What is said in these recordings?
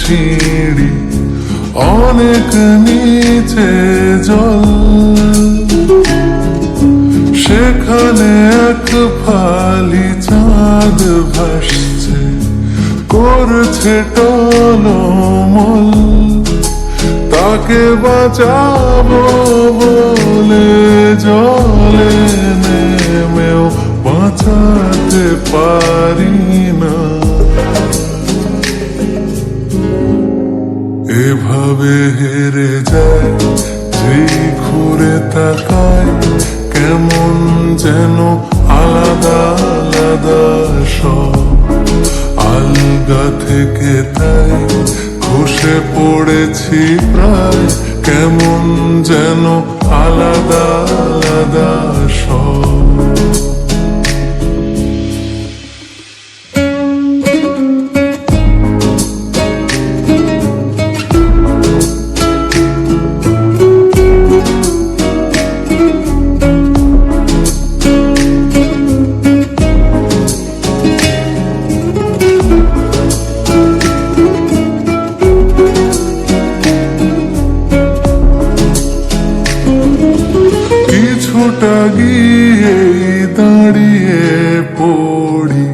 সিঁড়ি অনেক নিচে জল। সেখানে এক ফালি চাঁদ ভাসছে, করছে টলমল। তাকে বাঁচাবো বলে জলে নেমেও বাঁচাতে পারি না। এভাবে হেরে যায় যেই ঘুরে তাকায় কেমন যেন আলাদা আলাদা সব। আলগা থেকে তাই খসে পড়েছি প্রায়। কেমন যেন আলাদা আলাদা সব। গিয়ে দাঁড়িয়ে পড়ি।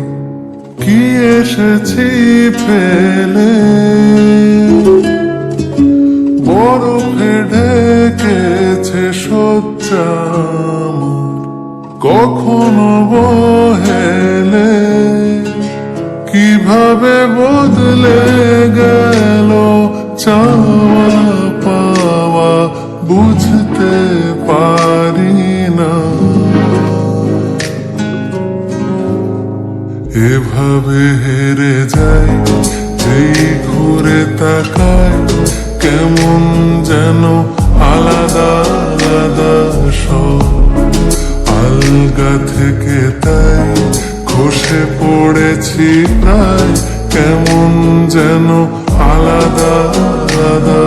কি এসেছি ফেলে? বরফে ঢেকেছে সজ্জা কখনো বহেলে? কীভাবে বদলে এভাবে হেরে যাই, যেই ঘুরে তাকায় কেমন যেন আলাদা আলাদা সব। আলগা থেকে তাই খসে পড়েছি প্রায়, কেমন যেন আলাদা আলাদা